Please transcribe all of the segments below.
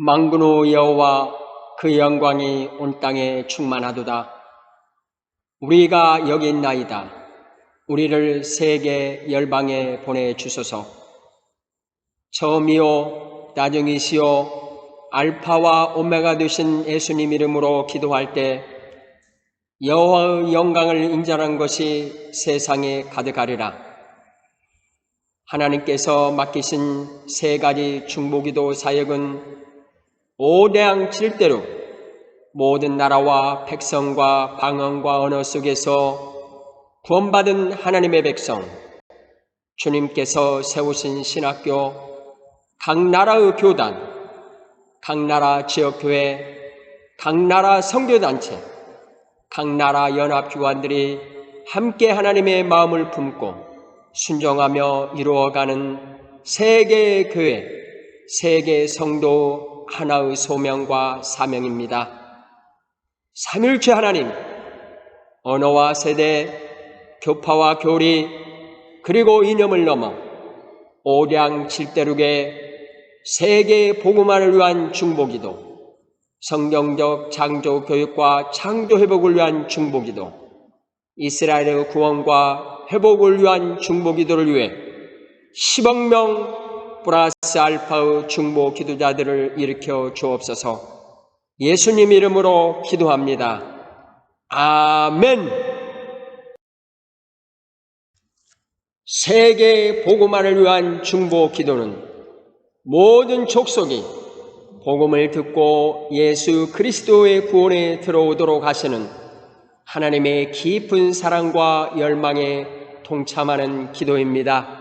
망군의 여호와 그 영광이 온 땅에 충만하도다. 우리가 여기 있나이다. 우리를 세계 열방에 보내 주소서. 처음이요 나중이시요 알파와 오메가 되신 예수님 이름으로 기도할 때 여호와의 영광을 인정한 것이 세상에 가득하리라. 하나님께서 맡기신 세 가지 중보기도 사역은 오대양 칠대로 모든 나라와 백성과 방언과 언어 속에서 구원받은 하나님의 백성, 주님께서 세우신 신학교, 각 나라의 교단, 각 나라 지역교회, 각 나라 성교단체, 각 나라 연합기관들이 함께 하나님의 마음을 품고 순종하며 이루어가는 세계 교회, 세계 성도 하나의 소명과 사명입니다. 삼일체 하나님, 언어와 세대, 교파와 교리, 그리고 이념을 넘어 오량 칠대륙의 세계 복음화를 위한 중보기도, 성경적 창조 교육과 창조 회복을 위한 중보기도, 이스라엘의 구원과 회복을 위한 중보기도를 위해 10억 명 플러스 알파의 중보 기도자들을 일으켜 주옵소서. 예수님 이름으로 기도합니다. 아멘. 세계 복음화를 위한 중보 기도는 모든 족속이 복음을 듣고 예수 그리스도의 구원에 들어오도록 하시는 하나님의 깊은 사랑과 열망에 동참하는 기도입니다.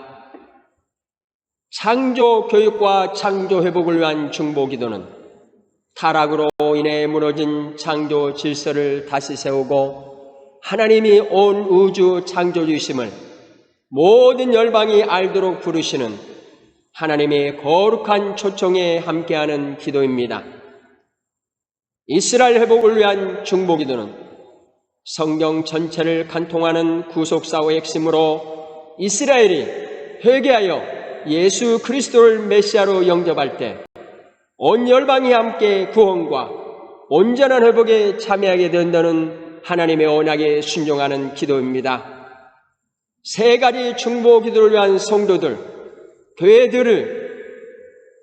창조 교육과 창조 회복을 위한 중보 기도는 타락으로 인해 무너진 창조 질서를 다시 세우고 하나님이 온 우주 창조주심을 모든 열방이 알도록 부르시는 하나님의 거룩한 초청에 함께하는 기도입니다. 이스라엘 회복을 위한 중보 기도는 성경 전체를 간통하는 구속사의 핵심으로 이스라엘이 회개하여 예수 그리스도를 메시아로 영접할 때 온 열방이 함께 구원과 온전한 회복에 참여하게 된다는 하나님의 언약에 순종하는 기도입니다. 세 가지 중보 기도를 위한 성도들, 교회들을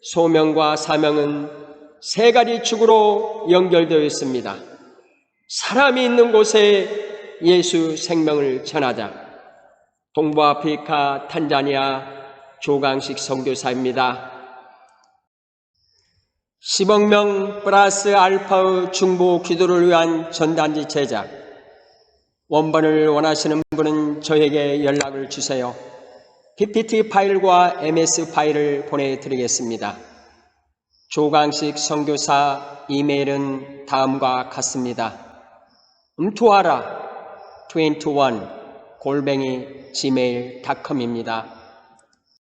소명과 사명은 세 가지 축으로 연결되어 있습니다. 사람이 있는 곳에 예수 생명을 전하자. 동부아프리카 탄자니아 조강식 선교사입니다. 10억 명 플러스 알파의 중보 기도를 위한 전단지 제작. 원본을 원하시는 분은 저에게 연락을 주세요. PPT 파일과 MS 파일을 보내드리겠습니다. 조강식 선교사 이메일은 다음과 같습니다. 음투하라 21 골뱅이 gmail.com입니다.